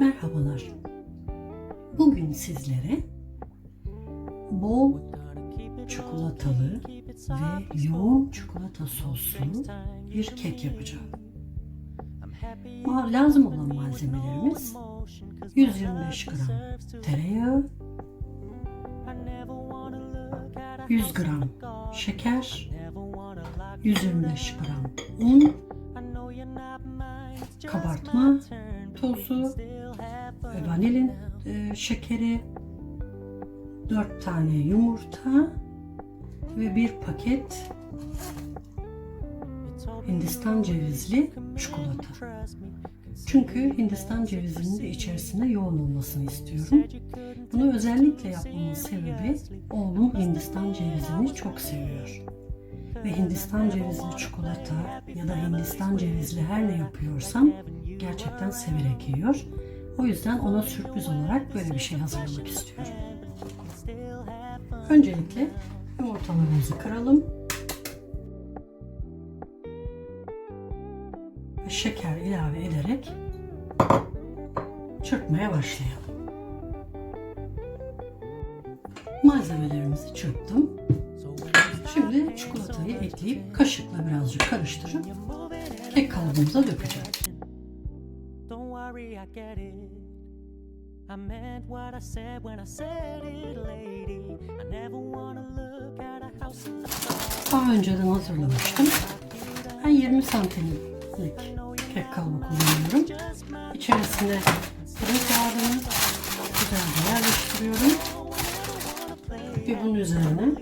Merhabalar. Bugün sizlere bol çikolatalı ve yoğun çikolata soslu bir kek yapacağım. Lazım olan malzemelerimiz 125 gram tereyağı, 100 gram şeker, 125 gram un, kabartma tozu, ve vanilin e, şekeri, 4 tane yumurta ve bir paket Hindistan cevizli çikolata. Çünkü Hindistan cevizinin de içerisinde yoğun olmasını istiyorum. Bunu özellikle yapmamın sebebi oğlum Hindistan cevizini çok seviyor. Ve Hindistan cevizli çikolata ya da Hindistan cevizli her ne yapıyorsam gerçekten severek yiyor. O yüzden ona sürpriz olarak böyle bir şey hazırlamak istiyorum. Öncelikle yumurtalarımızı kıralım. Ve şeker ilave ederek çırpmaya başlayalım. Malzemelerimizi çırptım. Şimdi çikolatayı ekleyip kaşıkla birazcık karıştırıp kek kalıbımıza dökeceğim. I meant what I said when I said it, lady. I never wanna look at a house. Daha önceden hazırlamıştım. Ben 20 santimlik kek kalıbı kullanıyorum. İçerisine fırın kağıdını güzelce yerleştiriyorum. Ve bunun üzerine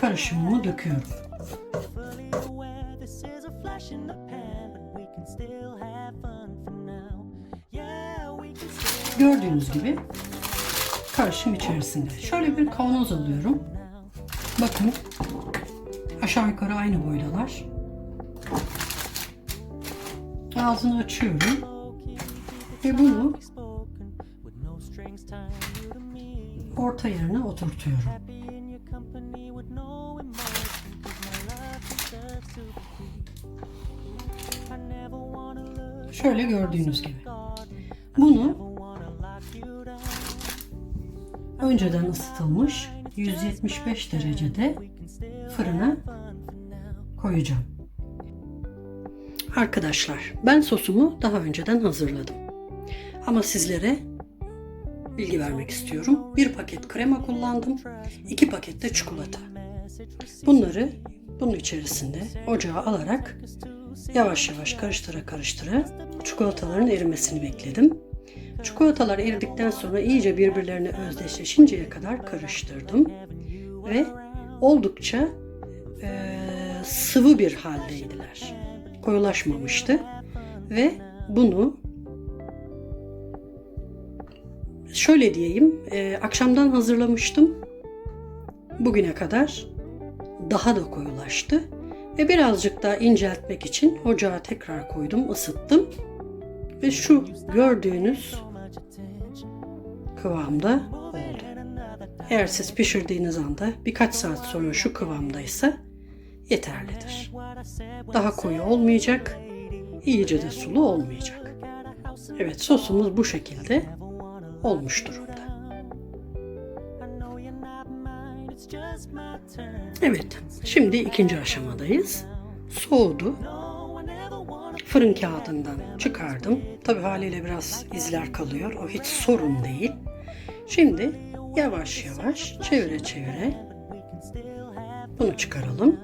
karışımımı döküyorum. Gördüğünüz gibi karışım içerisinde. Şöyle bir kavanoz alıyorum. Bakın aşağı yukarı aynı boydalar. Ağzını açıyorum ve bunu orta yerine oturtuyorum. Şöyle gördüğünüz gibi. Bunu önceden ısıtılmış 175 derecede fırına koyacağım. Arkadaşlar ben sosumu daha önceden hazırladım. Ama sizlere bilgi vermek istiyorum. Bir paket krema kullandım. iki paket de çikolata. Bunları bunun içerisinde ocağa alarak yavaş yavaş karıştıra karıştıra çikolataların erimesini bekledim. Çikolatalar eridikten sonra iyice birbirlerine özdeşleşinceye kadar karıştırdım ve oldukça eee, sıvı bir haldeydiler. Koyulaşmamıştı ve bunu şöyle diyeyim eee, akşamdan hazırlamıştım. Bugüne kadar daha da koyulaştı ve birazcık daha inceltmek için ocağa tekrar koydum, ısıttım ve şu gördüğünüz kıvamda oldu. Eğer siz pişirdiğiniz anda birkaç saat sonra şu kıvamdaysa yeterlidir. Daha koyu olmayacak, iyice de sulu olmayacak. Evet sosumuz bu şekilde olmuş durumda. Evet şimdi ikinci aşamadayız. Soğudu. Fırın kağıdından çıkardım. Tabi haliyle biraz izler kalıyor. O hiç sorun değil. Şimdi yavaş yavaş çevire çevire bunu çıkaralım.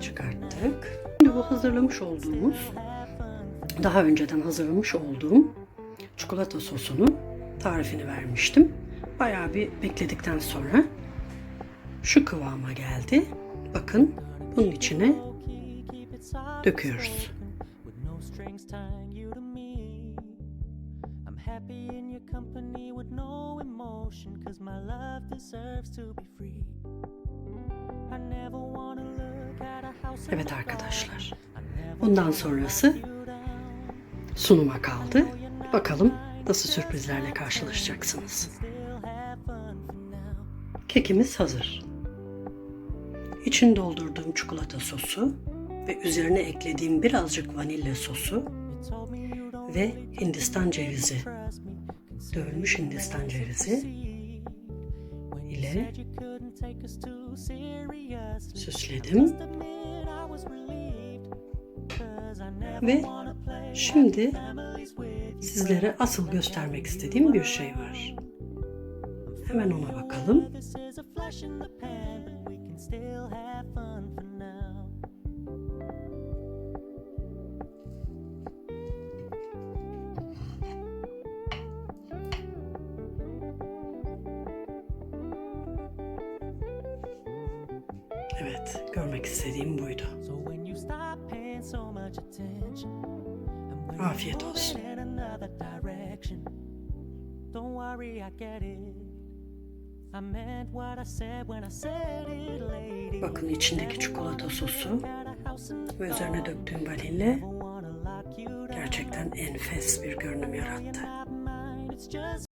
Çıkarttık. Şimdi bu hazırlamış olduğumuz, daha önceden hazırlamış olduğum çikolata sosunu tarifini vermiştim. Bayağı bir bekledikten sonra şu kıvama geldi. Bakın bunun içine döküyoruz. Happy in your company with no emotion, cause my love deserves to be free. I never wanna look at a house Evet arkadaşlar. Bundan sonrası sunuma kaldı. Bakalım nasıl sürprizlerle karşılaşacaksınız. Kekimiz hazır. İçini doldurduğum çikolata sosu ve üzerine eklediğim birazcık vanilya sosu ve Hindistan cevizi, dövülmüş Hindistan cevizi ile süsledim. Ve şimdi sizlere asıl göstermek istediğim bir şey var. Hemen ona bakalım. Evet, görmek istediğim buydu. Afiyet olsun. don't worry, I get it. Bakın içindeki çikolata sosu ve üzerine döktüğüm down. gerçekten enfes bir görünüm yarattı.